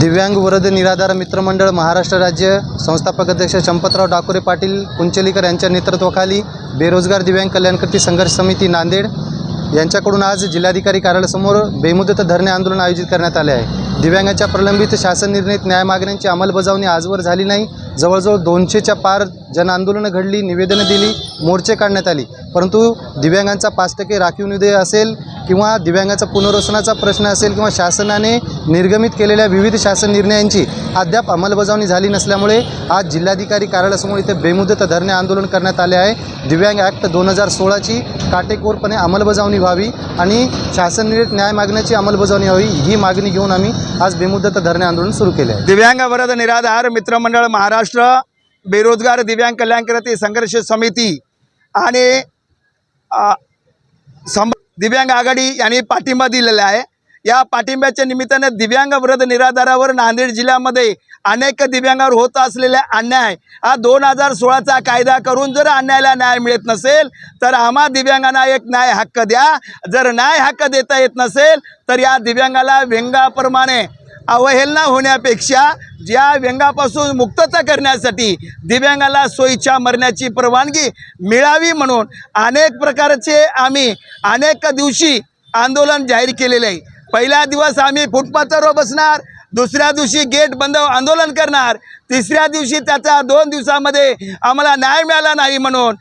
दिव्यांग वरद निराधार मित्रमंडळ महाराष्ट्र राज्य संस्थापक अध्यक्ष चंपतराव डाकोरे पाटील कुंचलीकर यांच्या नेतृत्वाखाली बेरोजगार दिव्यांग कल्याणकर्ती संघर्ष समिती नांदेड यांच्याकडून आज जिल्हाधिकारी कार्यालयासमोर बेमुदत धरणे आंदोलन आयोजित करण्यात आले आहे. दिव्यांगाच्या प्रलंबित शासन निर्णित न्याय मागण्यांची अंमलबजावणी आजवर झाली नाही. जवळजवळ दोनशेच्या पार जनआंदोलनं घडली निवेदनं दिली मोर्चे काढण्यात आली. परंतु दिव्यांगांचा पाच टक्के राखीव निधी असेल किंवा दिव्यांगाचा पुनर्वसनाचा प्रश्न असेल किंवा शासनाने निर्गमित केलेल्या विविध शासन निर्णयांची अद्याप अंमलबजावणी झाली नसल्यामुळे आज जिल्हाधिकारी कार्यालयासमोर इथे बेमुदत धरणे आंदोलन करण्यात आले आहे. दिव्यांग ॲक्ट दोन हजार सोळाची काटेकोरपणे अंमलबजावणी व्हावी आणि शासन निर्णय न्याय मागण्याची अंमलबजावणी व्हावी ही मागणी घेऊन आम्ही आज बेमुदत धरणे आंदोलन सुरू केले आहे. दिव्यांग वरद निराधार मित्रमंडळ महाराष्ट्र बेरोजगार दिव्यांग कल्याणकर्ती संघर्ष समिती आणि सं दिव्यांग आघाडी यांनी पाठिंबा दिलेला आहे. या पाठिंब्याच्या निमित्ताने दिव्यांग वृद्ध निराधारावर नांदेड जिल्ह्यामध्ये अनेक दिव्यांगावर होत असलेला अन्याय. हा दोन हजार सोळाचा कायदा करून जर अन्यायाला न्याय मिळत नसेल तर आम्हा दिव्यांगांना एक न्याय हक्क द्या. जर न्याय हक्क देता येत नसेल तर या दिव्यांगाला व्यंगाप्रमाणे अवहेलना होण्यापेक्षा ज्या व्यंगापासून मुक्तता करण्यासाठी दिव्यांगाला सोयीच्या मरण्याची परवानगी मिळावी म्हणून अनेक प्रकारचे आम्ही अनेक दिवशी आंदोलन जाहीर केलेले आहे. पहिला दिवस आम्ही फुटपाथवर बसणार दुसऱ्या दिवशी गेट बंद आंदोलन करणार तिसऱ्या दिवशी त्याचा दोन दिवसामध्ये आम्हाला न्याय मिळाला नाही म्हणून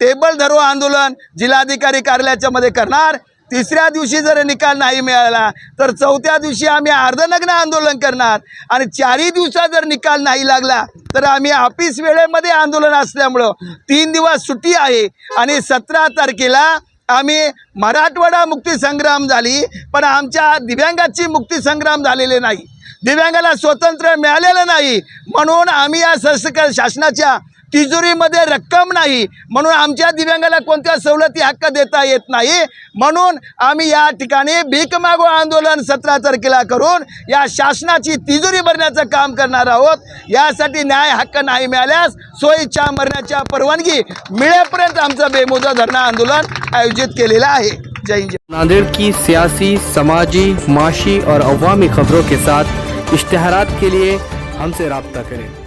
टेबल धरो आंदोलन जिल्हाधिकारी कार्यालयाच्यामध्ये करणार. तिसऱ्या दिवशी जर निकाल नाही मिळाला तर चौथ्या दिवशी आम्ही अर्धनग्न आंदोलन करणार. आणि चारही दिवसात जर निकाल नाही लागला तर आम्ही ऑफिस वेळेमध्ये आंदोलन असल्यामुळं तीन दिवस सुट्टी आहे. आणि सतरा तारखेला आम्ही मराठवाडा मुक्तीसंग्राम झाली पण आमच्या दिव्यांगाची मुक्तीसंग्राम झालेले नाही. दिव्यांगाला स्वातंत्र्य मिळालेलं नाही म्हणून आम्ही या सरकार शासनाच्या तिजोरीमध्ये रक्कम नाही. म्हणून आमच्या दिव्यांगाला कोणत्या सवलती हक्क देता येत नाही? म्हणून आम्ही या ठिकाणी भीक मागो आंदोलन सतरा तारखेला करून या शासनाची तिजोरी भरण्याचं काम करणार आहोत. यासाठी न्याय हक्क नाही मिळाल्यास सोयीच्या मरण्याच्या परवानगी मिळेपर्यंत आमचं बेमुदा धरणं आंदोलन आयोजित केलेलं आहे. जय हिंद. जय नांदेड़ की सियासी समाजी माशी और अवामी खबरों के साथ इश्तहारात के लिए हमसे रबता करें।